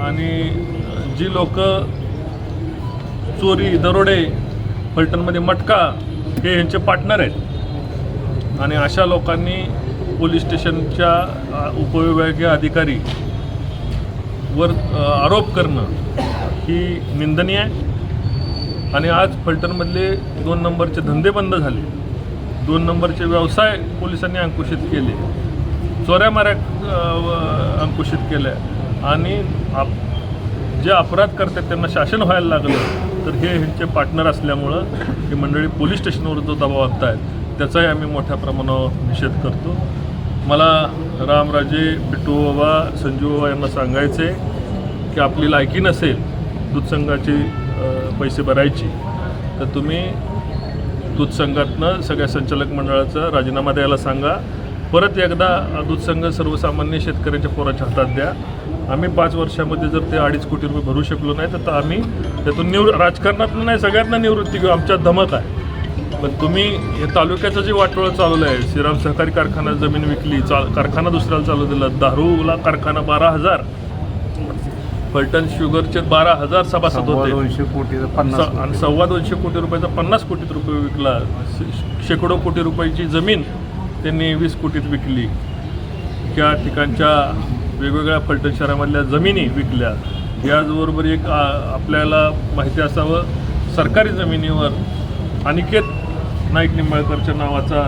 आणि जी लोक चोरी दरोडे फलटणमध्ये मटका हे यांचे पार्टनर आहेत. आणि अशा लोकांनी पोलीस स्टेशनच्या उपविभागीय अधिकारी वर आरोप करणं ही निंदनीय आहे. आणि आज फलटणमधले दोन नंबरचे धंदे बंद झाले. दोन नंबरचे व्यवसाय पोलिसांनी अंकुशित केले. चोऱ्या माऱ्या अंकुशित केल्या. आणि आप जे अपराध करतात त्यांना शासन व्हायला लागलं तर हे ह्यांचे पार्टनर असल्यामुळं ही मंडळी पोलीस स्टेशनवर जो दबाव आणतायत त्याचाही आम्ही मोठ्या प्रमाणावर निषेध करतो. मला रामराजे बिट्टू बाबा संजू बाबा यांना सांगायचं आहे की आपली लायकी नसेल दूधसंघाची पैसे भरायची तर तुम्ही दूध संघातनं सगळ्या संचालक मंडळाचा राजीनामा द्यायला सांगा. परत एकदा दूध संघ सर्वसामान्य शेतकऱ्यांच्या पोराच्या हातात द्या. आम्ही पाच वर्षामध्ये जर ते अडीच कोटी रुपये भरू शकलो नाही तर आम्ही त्यातून निवृ राजकारणातून नाही सगळ्यांना निवृत्ती घेऊ. आमच्यात धमक आहे. पण तुम्ही हे तालुक्याचं जे वाटोळं चालवलं आहे श्रीराम सहकारी कारखाना जमीन विकली चा कारखाना दुसऱ्याला चालू दिला दारूला कारखाना बारा हजार. फलटण शुगरचे बारा हजार सभासद होते. दोनशे कोटी आणि सव्वा दोनशे कोटी रुपयाचा पन्नास कोटीत रुपये विकला. शेकडो कोटी रुपयाची जमीन त्यांनी वीस कोटीत विकली. त्या ठिकाणच्या वेगवेगळ्या फलटण शहरामधल्या जमिनी विकल्या. याचबरोबर एक आपल्याला माहिती असावं सरकारी जमिनीवर अनिकेत नाईक निंबाळकरच्या नावाचा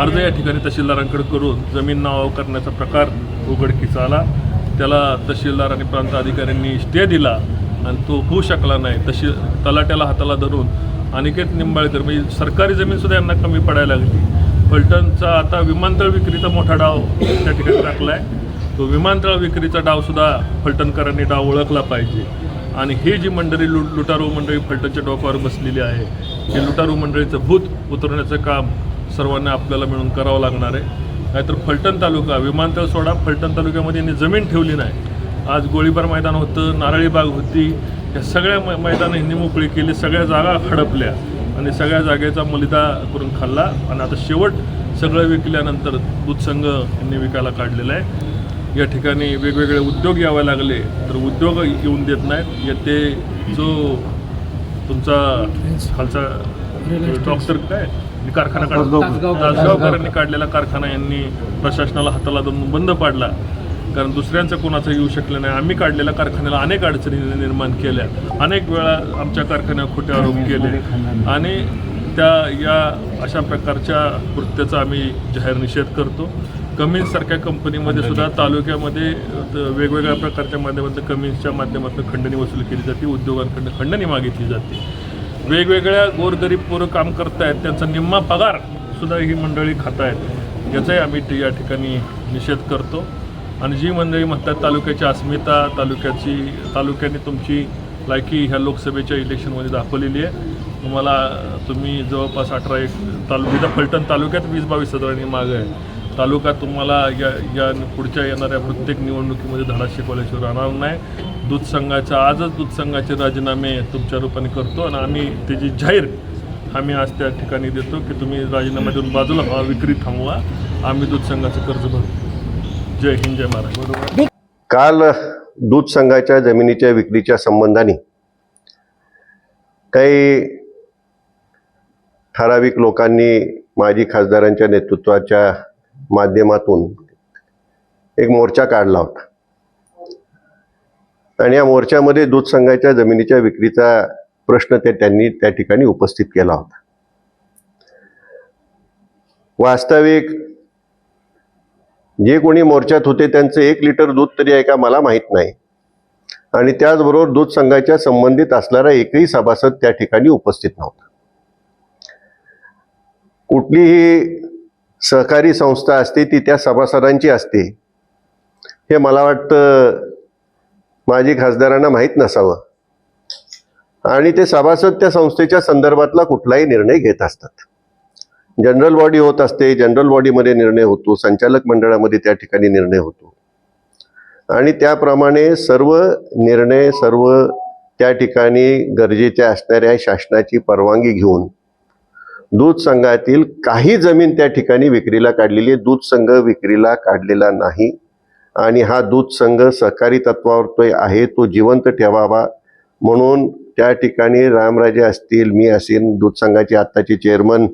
अर्ज या ठिकाणी तहसीलदारांकडे करून जमीन नाव करण्याचा प्रकार उघडकीस आला. त्याला तहसीलदार आणि प्रांत अधिकाऱ्यांनी स्टे दिला आणि तो होऊ शकला नाही. तशी तलाट्याला हाताला धरून अनिकेत निंबाळकर म्हणजे सरकारी जमीनसुद्धा यांना कमी पडायला लागली. फलटणचा आता विमानतळ विक्रीचा मोठा डाव त्या ठिकाणी टाकला आहे तो विमानतळ विक्रीचा डावसुद्धा फलटणकरांनी डाव ओळखला पाहिजे. आणि ही जी मंडळी लु लुटारू मंडळी फलटणच्या डोक्यावर बसलेली आहे हे लुटारू मंडळीचं भूत उतरवण्याचं काम सर्वांना आपल्याला मिळून करावं लागणार आहे. नाहीतर फलटण तालुका विमानतळ सोडा फलटण तालुक्यामध्ये यांनी जमीन ठेवली नाही. आज गोळीबार मैदान होतं नारळी बाग होती या सगळ्या मै मैदानं यांनी मोकळी केली सगळ्या जागा हडपल्या आणि सगळ्या जागेचा मलिदा करून खाल्ला. आणि आता शेवट सगळं विकल्यानंतर दूध संघ यांनी विकायला काढलेला आहे. या ठिकाणी वेगवेगळे उद्योग यावे लागले तर उद्योग येऊन देत नाहीत. या ते जो तुमचा खालचा डॉक्टर काय? कारखाना तासगावकरांनी काढलेला कारखाना यांनी प्रशासनाला हाताला धरून बंद पाडला. कारण दुसऱ्यांचं कोणाचं येऊ शकलं नाही. आम्ही काढलेल्या कारखान्याला अनेक अडचणी निर्माण केल्या. अनेक वेळा आमच्या कारखान्यावर खोटे आरोप केले. आणि त्या या अशा प्रकारच्या कृत्याचा आम्ही जाहीर निषेध करतो. कमिन्ससारख्या कंपनीमध्ये सुद्धा तालुक्यामध्ये वेगवेगळ्या प्रकारच्या माध्यमातून कमिन्सच्या माध्यमातून खंडणी वसूल केली जाते उद्योगांकडून खंडणी मागितली जाते. वेगवेगळ्या गोरगरीब पोरं काम करतायत त्यांचा निम्मा पगार सुद्धा ही मंडळी खात आहेत याचाही आम्ही या ठिकाणी निषेध करतो. आणि जी मंडळी म्हणतात तालुक्याची अस्मिता तालुक्याची तालुक्याने तुमची लायकी ह्या लोकसभेच्या इलेक्शनमध्ये दाखवलेली आहे. तुम्हाला तुम्ही जवळपास अठरा एक तालुक्याच्या फलटण तालुक्यात वीस बावीस हजारांनी मागं आहे. तालुका तुम्हाला या या पुढच्या येणाऱ्या प्रत्येक निवडणुकीमध्ये धडा शिकवल्याशिवाय राहणार नाही. दूध संघाचा आजच दूध संघाचे राजीनामे तुमच्या रूपाने करतो आणि आम्ही त्याची जाहीर आम्ही आज त्या ठिकाणी देतो की तुम्ही राजीनामा देऊन बाजूला व्हा विक्री थांबवा. आम्ही दूध संघाचं कर्ज भरतो जय हिंद जय महाराज काल दूध संघाच्या जमिनीच्या विक्रीच्या संबंधाने काही ठराविक लोकांनी माजी खासदारांच्या नेतृत्वाच्या माध्यमातून एक मोर्चा काढला होता. आणि या मोर्चामध्ये दूध संघाच्या जमिनीच्या विक्रीचा प्रश्न ते त्यांनी त्या ठिकाणी उपस्थित केला होता. वास्तविक जे कोणी मोर्चात होते त्यांचं एक लिटर दूध तरी आहे का मला माहीत नाही. आणि त्याचबरोबर दूध संघाच्या संबंधित असणारा एकही सभासद त्या ठिकाणी उपस्थित नव्हता. कुठलीही सहकारी संस्था असते ती त्या सभासदांची असते. हे मला वाटतं माजी खासदारांना माहीत नसावं. आणि ते सभासद त्या संस्थेच्या संदर्भातला कुठलाही निर्णय घेत असतात. जनरल बॉडी होत असते जनरल बॉडीमध्ये निर्णय होतो संचालक मंडळामध्ये त्या ठिकाणी निर्णय होतो. आणि त्याप्रमाणे सर्व निर्णय सर्व त्या ठिकाणी गरजेच्या असणाऱ्या शासनाची परवानगी घेऊन दूध संघातील काही जमीन त्या ठिकाणी विक्रीला काढलेली आहे. दूध संघ विक्रीला काढलेला नाही. आणि हा दूध संघ सहकारी तत्वावर तो आहे तो जिवंत ठेवावा. म्हणून त्या ठिकाणी रामराजे असतील मी असेल दूध संघाचे आत्ताचे चेअरमन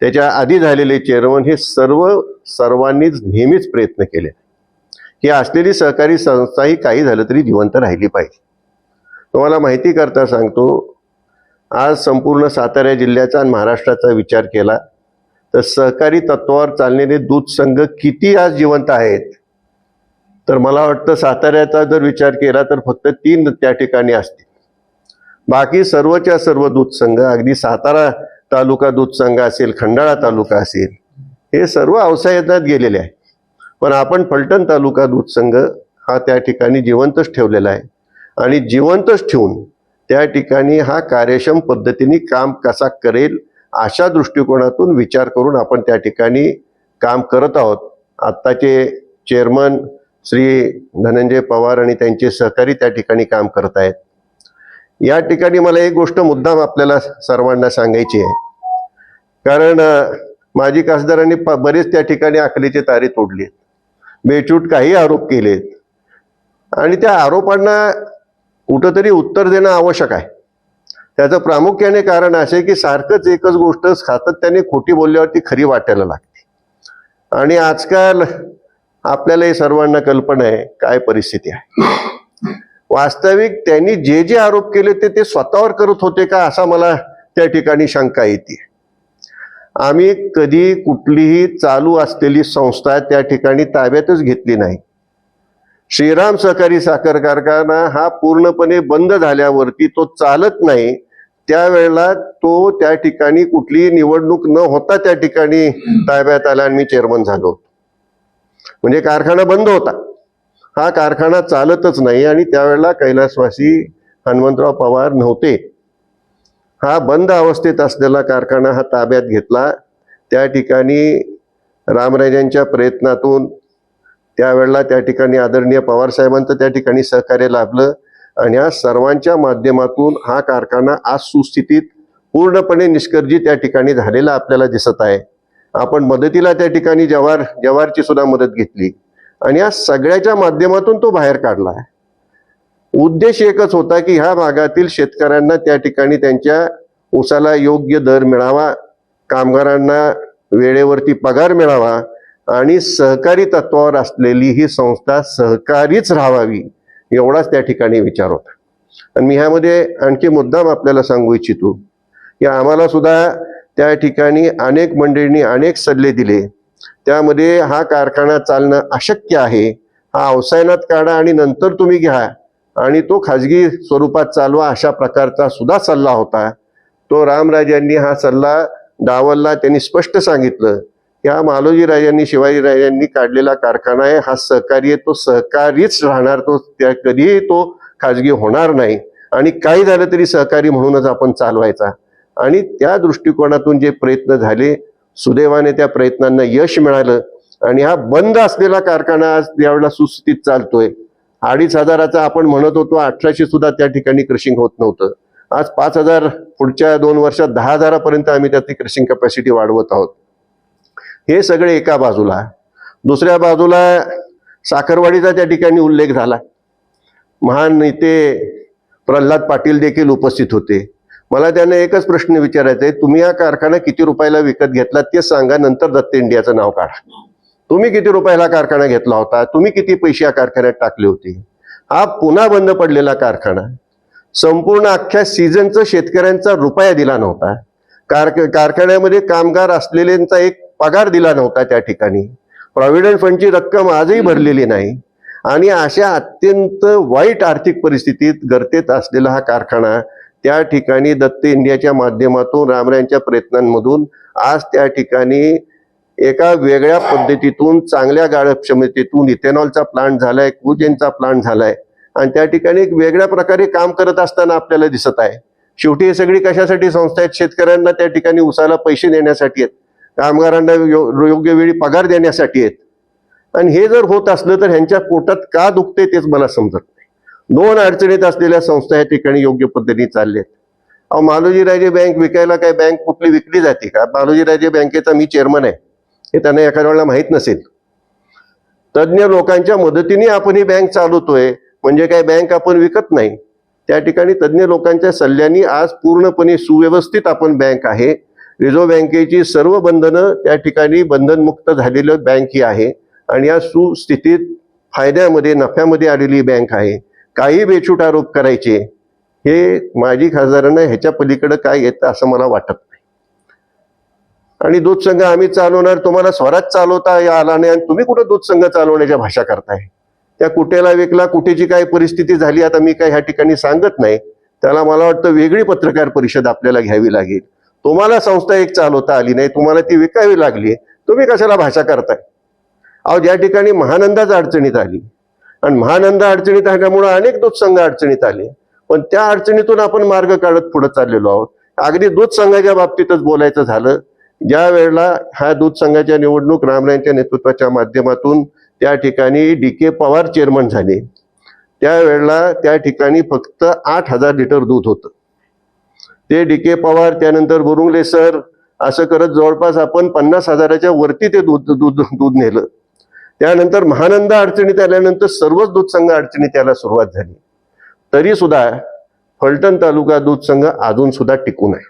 त्याच्या आधी झालेले चेअरमन हे सर्व सर्वांनीच नेहमीच प्रयत्न केले. ही असलेली सहकारी संस्था ही काही झालं तरी जिवंत राहिली पाहिजे. तुम्हाला माहिती करता सांगतो आज संपूर्ण सातारा जिल्ह्याचा आणि महाराष्ट्राचा विचार केला तर सहकारी तत्वावर चाललेले दूध संघ किती आज जिवंत आहेत? तर मला वाटतं साताऱ्याचा जर विचार केला तर फक्त तीन त्या ठिकाणी असतील. बाकी सर्वच्या सर्व दूध संघ अगदी सातारा तालुका दूध संघ असेल खंडाळा तालुका असेल हे सर्व अवसायात गेलेले आहे पण आपण फलटण तालुका दूध संघ हा त्या ठिकाणी जिवंतच ठेवलेला आहे. आणि जिवंतच ठेवून त्या ठिकाणी हा कार्यक्षम पद्धतीने काम कसा करेल अशा दृष्टिकोनातून विचार करून आपण त्या ठिकाणी काम करत आहोत. आत्ताचे चेअरमन श्री धनंजय पवार आणि त्यांचे सहकारी त्या ठिकाणी काम करत आहेत. या ठिकाणी मला एक गोष्ट मुद्दाम आपल्याला सर्वांना सांगायची आहे. कारण माजी खासदारांनी प- बरेच त्या ठिकाणी आखलीचे तारे तोडले बेचूट काही आरोप केलेत. आणि त्या आरोपांना कुठंतरी उत्तर देणं आवश्यक आहे. त्याचं प्रामुख्याने कारण असे की सारखंच एकच गोष्ट सातत्याने खोटी बोलल्यावरती खरी वाटायला लागते. आणि आजकाल आपल्यालाही सर्वांना कल्पना आहे काय परिस्थिती आहे. वास्तविक त्यांनी जे जे आरोप केले ते ते स्वतःवर करत होते का असा मला त्या ठिकाणी शंका येते. आम्ही कधी कुठलीही चालू असलेली संस्था त्या ठिकाणी ताब्यातच घेतली नाही. श्रीराम सहकारी साखर कारखाना हा पूर्णपणे बंद झाल्यावरती तो चालत नाही. त्यावेळेला तो त्या ठिकाणी कुठलीही निवडणूक न होता त्या ठिकाणी ताब्यात आला आणि मी चेअरमन झालो म्हणजे कारखाना बंद होता. हा कारखाना चालतच नाही आणि त्यावेळेला कैलासवासी हनुमंतराव पवार नव्हते. हा बंद अवस्थेत असलेला कारखाना हा ताब्यात घेतला. त्या ठिकाणी रामराजांच्या प्रयत्नातून त्यावेळेला त्या ठिकाणी आदरणीय पवार साहेबांचं त्या ठिकाणी सहकार्य लाभलं आणि या सर्वांच्या माध्यमातून हा कारखाना आज सुस्थितीत पूर्णपणे निष्कर्जी त्या ठिकाणी झालेला आपल्याला दिसत आहे. आपण मदतीला त्या ठिकाणी जवार जवारची सुद्धा मदत घेतली. आणि या सगळ्याच्या माध्यमातून तो बाहेर काढला आहे. उद्देश एकच होता की ह्या भागातील शेतकऱ्यांना त्या ठिकाणी त्यांच्या ऊसाला योग्य दर मिळावा कामगारांना वेळेवरती पगार मिळावा आणि सहकारी तत्वावर असलेली ही संस्था सहकारीच राहावी एवढाच त्या ठिकाणी विचार होता. आणि मी ह्यामध्ये आणखी मुद्दाम आपल्याला सांगू इच्छितो की आम्हाला सुद्धा त्या ठिकाणी अनेक मंडळींनी अनेक सल्ले दिले. त्यामध्ये हा कारखाना चालणं अशक्य आहे हा अवसायनात काढा आणि नंतर तुम्ही घ्या. आणि तो खाजगी स्वरूपात चालवा अशा प्रकारचा सुद्धा सल्ला होता. तो रामराजांनी हा सल्ला डावलला त्यांनी स्पष्ट सांगितलं या मालोजी राजांनी शिवाजी राजांनी काढलेला कारखाना आहे. हा सहकारी तो सहकारीच राहणार तो त्या कधीही तो खाजगी होणार नाही. आणि काही झालं तरी सहकारी म्हणूनच आपण चालवायचा. आणि त्या दृष्टिकोनातून जे प्रयत्न झाले सुदैवाने त्या प्रयत्नांना यश मिळालं. आणि हा बंद असलेला कारखाना आज यावेळेला सुस्थितीत चालतोय. अडीच हजाराचा आपण म्हणत होतो अठराशे सुद्धा त्या ठिकाणी क्रशिंग होत नव्हतं. आज पाच हजार पुढच्या दोन वर्षात दहा हजारापर्यंत आम्ही त्याची क्रशिंग कॅपॅसिटी वाढवत आहोत. हे सगळे एका बाजूला दुसऱ्या बाजूला साखरवाडीचा त्या ठिकाणी उल्लेख झाला. महान नेते प्रल्हाद पाटील देखील उपस्थित होते. मला त्यांना एकच प्रश्न विचारायचा आहे तुम्ही हा कारखाना किती रुपयाला विकत घेतला ते सांगा नंतर दत्त इंडियाचं नाव काढा. तुम्ही किती रुपयाला कारखाना घेतला होता तुम्ही किती पैसे या कारखान्यात टाकले होते? हा पुन्हा बंद पडलेला कारखाना. संपूर्ण अख्ख्या सीझनचं शेतकऱ्यांचा रुपया दिला नव्हता. कार कारखान्यामध्ये कामगार असलेल्यांचा एक पगार दिला नव्हता त्या ठिकाणी. प्रॉव्हिडंट फंडची रक्कम आजही भरलेली नाही. आणि अशा अत्यंत वाईट आर्थिक परिस्थितीत गर्तेत असलेला हा कारखाना त्या ठिकाणी दत्त इंडियाच्या माध्यमातून रामरायांच्या प्रयत्नांमधून आज त्या ठिकाणी एका वेगळ्या पद्धतीतून चांगल्या गाळप क्षमतेतून इथेनॉलचा प्लांट झालाय कुजेनचा प्लांट झालाय. आणि त्या ठिकाणी एक वेगळ्या प्रकारे काम करत असताना आपल्याला दिसत आहे. शेवटी हे सगळी कशासाठी संस्था आहेत? शेतकऱ्यांना त्या ठिकाणी उसाला पैसे देण्यासाठी आहेत. कामगारांना यो- योग्य वेळी पगार देण्यासाठी आहेत. आणि हे जर होत असलं तर ह्यांच्या पोटात का दुखते तेच मला समजत नाही. दोन अडचणीत असलेल्या संस्था या ठिकाणी योग्य पद्धतीने चालल्या आहेत. अहो मालोजीराजे बँक विकायला काय बँक कुठली विकली जाते का? मालोजीराजे बँकेचा मी चेअरमन आहे. हे त्यांना एखाद्या वेळेला माहीत नसेल. तज्ज्ञ लोकांच्या मदतीने आपण ही बँक चालवतोय. म्हणजे काय बँक आपण विकत नाही. त्या ठिकाणी तज्ज्ञ लोकांच्या सल्ल्याने आज पूर्णपणे सुव्यवस्थित आपण बँक आहे. रिझर्व्ह बँकेची सर्व बंधनं त्या ठिकाणी बंधनमुक्त झालेलं बँक ही आहे. आणि या सुस्थितीत फायद्यामध्ये नफ्यामध्ये आलेली बँक आहे. काही बेछूट आरोप करायचे. हे माजी खासदारांना ह्याच्या पलीकडे काय येतं असं मला वाटत नाही. आणि दूध संघ आम्ही चालवणार तुम्हाला स्वराज चालवता या आला नाही आणि तुम्ही कुठं दूध संघ चालवण्याच्या भाषा करताय? त्या कुठेला विकला कुठेची काय परिस्थिती झाली आता मी काय ह्या ठिकाणी सांगत नाही. त्याला मला वाटतं वेगळी पत्रकार परिषद आपल्याला घ्यावी लागेल. तुम्हाला संस्था एक चालवता आली नाही तुम्हाला ती विकावी लागली तुम्ही कशाला भाषा करताय? अहो ज्या ठिकाणी महानंदाच अडचणीत आली आणि महानंदा अडचणीत आल्यामुळं अनेक दूध संघ अडचणीत आले पण त्या अडचणीतून आपण मार्ग काढत पुढे चाललेलो आहोत. अगदी दूध संघाच्या बाबतीतच बोलायचं झालं ज्या वेळेला ह्या दूध संघाच्या निवडणूक रामरायांच्या नेतृत्वाच्या माध्यमातून त्या ठिकाणी डी के पवार चेअरमन झाले त्यावेळेला त्या ठिकाणी फक्त आठ हजार लिटर दूध होतं. ते डी के पवार त्यानंतर बुरुंगले सर असं करत जवळपास आपण पन्नास हजाराच्या वरती ते दूध दूध दूध नेलं. त्यानंतर महानंदा अडचणीत आल्यानंतर सर्वच दूध संघ अडचणीत यायला सुरुवात झाली. तरी सुद्धा फलटण तालुका दूध संघ अजून सुद्धा टिकून आहे.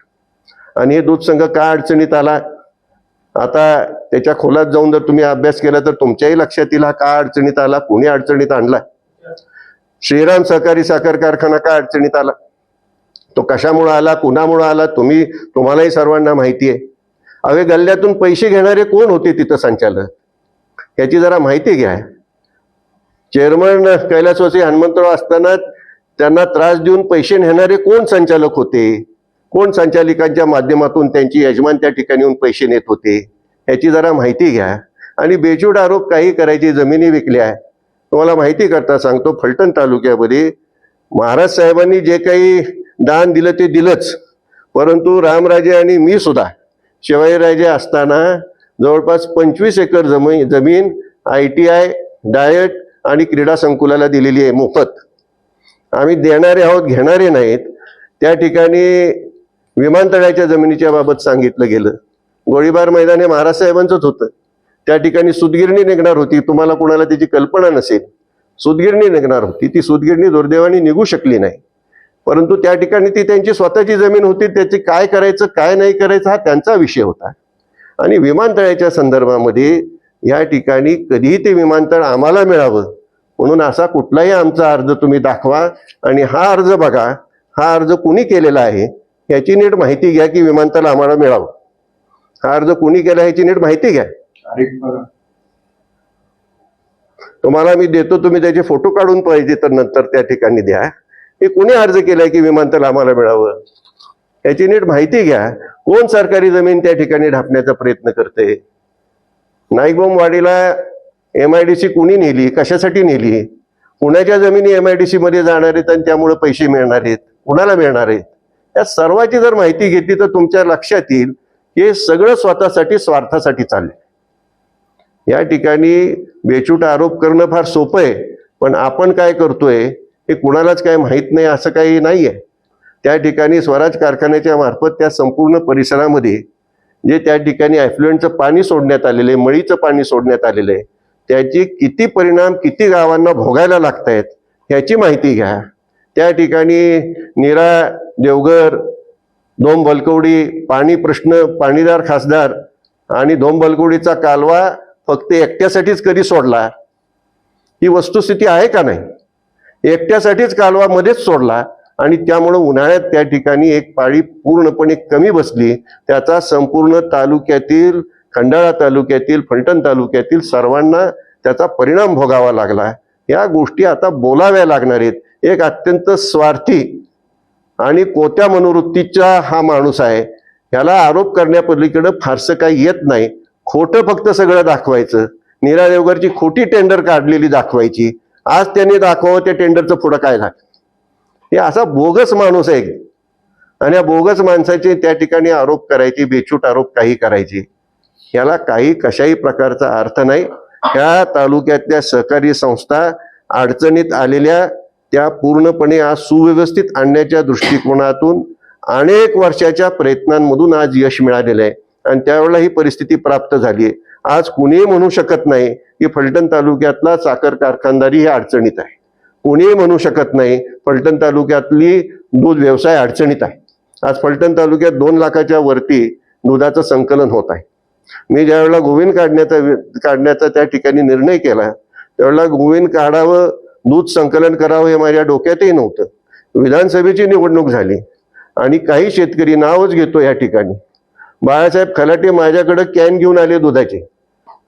आणि हे दूध संघ का अडचणीत आला? आता त्याच्या खोलात जाऊन जर तुम्ही अभ्यास केला तर तुमच्याही लक्षात येईल हा का अडचणीत आला कोणी अडचणीत आणला? श्रीराम सहकारी साखर कारखाना का अडचणीत आला? तो कशामुळं आला कुणामुळं आला तुम्ही तुम्हालाही सर्वांना माहिती आहे अवे गल्ल्यातून पैसे घेणारे कोण होते तिथं संचालक? याची जरा माहिती घ्या. चेअरमन कैलासवासी हनुमंतराव असताना त्यांना त्रास देऊन पैसे नेणारे कोण संचालक होते? कोण संचालिकांच्या माध्यमातून त्यांची यजमान त्या ठिकाणी येऊन पैसे नेत होते? याची जरा माहिती घ्या. आणि बेजूड आरोप काही करायचे जमिनी विकल्या. तुम्हाला माहिती करता सांगतो फलटण तालुक्यामध्ये महाराज साहेबांनी जे काही दान दिलं ते दिलंच. परंतु रामराजे आणि मी सुद्धा शिवाजीराजे असताना जवळपास पंचवीस एकर जमीन जमीन आय टी आय डायट आणि क्रीडा संकुलाला दिलेली आहे मोफत. आम्ही देणारे आहोत घेणारे नाहीत. त्या ठिकाणी विमानतळाच्या जमिनीच्या बाबत सांगितलं गेलं. गोळीबार मैदान हे महाराज साहेबांचंच होतं. त्या ठिकाणी सुदगिरणी निघणार होती. तुम्हाला कोणाला त्याची कल्पना नसेल. सुदगिरणी निघणार होती. ती सुदगिरणी दुर्दैवाने निघू शकली नाही. परंतु त्या ठिकाणी ती त्यांची स्वतःची जमीन होती त्याची काय करायचं काय नाही करायचं हा त्यांचा विषय होता. आणि विमानतळाच्या संदर्भामध्ये या ठिकाणी कधीही ते विमानतळ आम्हाला मिळावं म्हणून असा कुठलाही आमचा अर्ज तुम्ही दाखवा आणि हा अर्ज बघा हा अर्ज कुणी केलेला आहे याची नीट माहिती घ्या की विमानतळ आम्हाला मिळावं. हा अर्ज कुणी केला ह्याची नीट माहिती घ्या. तुम्हाला मी देतो तुम्ही त्याचे फोटो काढून पाहिजे तर नंतर त्या ठिकाणी द्या. हे कुणी अर्ज केलाय की विमानतळ आम्हाला मिळावं? याची नीट माहिती घ्या. कोण सरकारी जमीन त्या ठिकाणी ढापण्याचा प्रयत्न करते? नाईकबोमवाडीला एम आय डी सी कुणी नेली? कशासाठी नेली? कुणाच्या जमिनी एम आय डी सी मध्ये जाणार आहेत आणि त्यामुळे पैसे मिळणार आहेत? कुणाला मिळणार आहेत? या सर्वाची जर माहिती घेतली तर तुमच्या लक्षात येईल हे सगळं स्वतःसाठी स्वार्थासाठी चाललंय. या ठिकाणी बेचूट आरोप करणं फार सोपं आहे पण आपण काय करतोय? हे कुणालाच काय माहीत नाही असं काही नाही आहे त्या ठिकाणी स्वराज कारखान्याच्या मार्फत त्या संपूर्ण परिसरामध्ये जे त्या ठिकाणी ॲफ्लुएंटचं पाणी सोडण्यात आलेलं आहे मळीचं पाणी सोडण्यात आलेलं आहे त्याची किती परिणाम किती गावांना भोगायला लागत आहेत ह्याची माहिती घ्या. त्या ठिकाणी निरा देवघर दोन बलकवडी पाणी प्रश्न पाणीदार खासदार आणि दोन बलकवडीचा कालवा फक्त एकट्यासाठीच कधी सोडला? ही वस्तुस्थिती आहे का नाही? एकट्यासाठीच कालवा मध्येच सोडला आणि त्यामुळं उन्हाळ्यात त्या ठिकाणी एक पाळी पूर्णपणे कमी बसली. त्याचा संपूर्ण तालुक्यातील खंडाळा तालुक्यातील फलटण तालुक्यातील सर्वांना त्याचा परिणाम भोगावा लागला. या गोष्टी आता बोलाव्या लागणार आहेत. एक अत्यंत स्वार्थी आणि कोत्या मनोवृत्तीचा हा माणूस आहे. ह्याला आरोप करण्यापलीकडे फारसं काही येत नाही. खोटं फक्त सगळं दाखवायचं. नीरा देवगरची खोटी टेंडर काढलेली दाखवायची. आज त्यांनी दाखवावं त्या टेंडरचं पुढं काय झालं. हे असा बोगस माणूस आहे. आणि या बोगस माणसाचे त्या ठिकाणी आरोप करायचे बेछूट आरोप काही करायचे. याला काही कशाही प्रकारचा अर्थ नाही. ह्या तालुक्यातल्या सहकारी संस्था अडचणीत आलेल्या त्या पूर्णपणे आज सुव्यवस्थित आणण्याच्या दृष्टिकोनातून अनेक वर्षाच्या प्रयत्नांमधून आज यश मिळालेलं आहे. आणि त्यावेळेला ही परिस्थिती प्राप्त झाली आहे. आज कुणीही म्हणू शकत नाही की फलटण तालुक्यातला साखर कारखानदारी ही अडचणीत आहे. कोणीही म्हणू शकत नाही फलटण तालुक्यातली दूध व्यवसाय अडचणीत आहे. आज फलटण तालुक्यात दोन लाखाच्या वरती दुधाचं संकलन होत आहे. मी ज्यावेळेला गोविंद काढण्याचा काढण्याचा त्या ठिकाणी निर्णय केला त्यावेळेला गोविंद काढावं दूध संकलन करावं हे माझ्या डोक्यातही नव्हतं. विधानसभेची निवडणूक झाली आणि काही शेतकरी नावच घेतो या ठिकाणी. बाळासाहेब खलाटे माझ्याकडे कॅन घेऊन आले दुधाचे.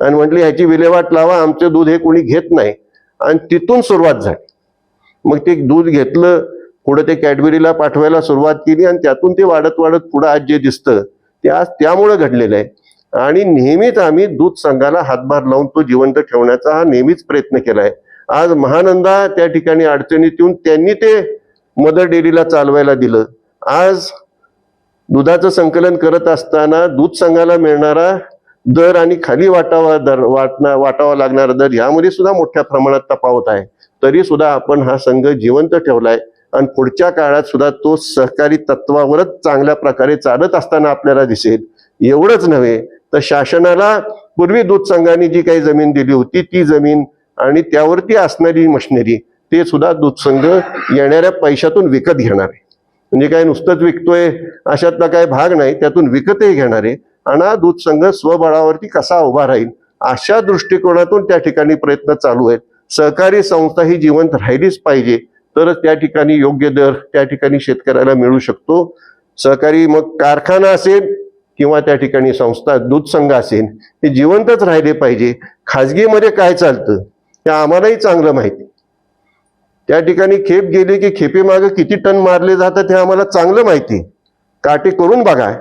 आणि म्हटली ह्याची विल्हेवाट लावा आमचं दूध हे कोणी घेत नाही. आणि तिथून सुरुवात झाली. मग ते दूध घेतलं पुढं ते कॅडबरीला पाठवायला सुरुवात केली आणि त्यातून ते वाढत वाढत पुढं आज जे दिसतं ते आज त्यामुळं घडलेलं आहे. आणि नेहमीच आम्ही दूध संघाला हातभार लावून तो जिवंत ठेवण्याचा हा नेहमीच प्रयत्न केला आहे. आज महानंदा त्या ठिकाणी अडचणीत येऊन त्यांनी ते मदर डेअरीला चालवायला दिलं. आज दुधाचं संकलन करत असताना दूध संघाला मिळणारा दर आणि खाली वाटावा दर वाटणार वाटावा लागणारा दर यामध्ये सुद्धा मोठ्या प्रमाणात तफावत आहे. तरी सुद्धा आपण हा संघ जिवंत ठेवलाय आणि पुढच्या काळात सुद्धा तो सहकारी तत्वावरच चांगल्या प्रकारे चालत असताना आपल्याला दिसेल. एवढंच नव्हे तर शासनाला पूर्वी दूध संघाने जी काही जमीन दिली होती ती जमीन आणि त्यावरती असणारी मशिनरी ते सुद्धा दूध संघ येणाऱ्या पैशातून विकत घेणार आहे. म्हणजे काय नुसतंच विकतोय अशातला काय भाग नाही त्यातून विकतही घेणार आहे. आणि दूध संघ स्वबळावरती कसा उभा राहील? अशा दृष्टिकोनातून त्या ठिकाणी प्रयत्न चालू आहेत. सहकारी संस्था ही जिवंत राहिलीच पाहिजे. तरच त्या ठिकाणी योग्य दर त्या ठिकाणी शेतकऱ्याला मिळू शकतो. सहकारी मग कारखाना असेल किंवा त्या ठिकाणी संस्था दूध संघ असेल हे जिवंतच राहिले पाहिजे. खाजगीमध्ये काय चालतं? ते आम्हालाही चांगलं माहिती. त्या ठिकाणी खेप गेली की खेपेमागं किती टन मारले जातात हे आम्हाला चांगलं माहिती. काटे करून बघा.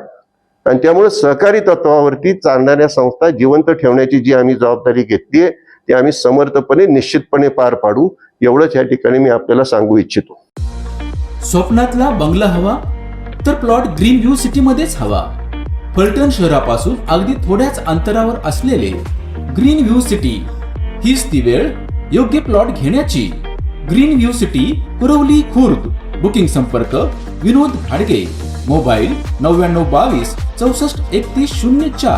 आणि त्यामुळे सहकारी तत्वावरती चालणाऱ्या संस्था जिवंत ठेवण्याची जी आम्ही जबाबदारी घेतली आहे ती आम्ही समर्थपणे निश्चितपणे पार पाडू. एवढंच या ठिकाणी मी आपल्याला सांगू इच्छितो. स्वप्नातला बंगला हवा तर प्लॉट ग्रीन व्ह्यू सिटी मध्येच हवा. फलटण शहरापासून अगदी थोड्याच अंतरावर असलेले ग्रीन व्ह्यू सिटी हीच ती वेळ योग्य प्लॉट घेण्याची. Green view city Kurwali Khurd. Booking संपर्क विनोद घाडगे मोबाईल नव्याण्णव बावीस चौसष्ट एकतीस शून्य चार.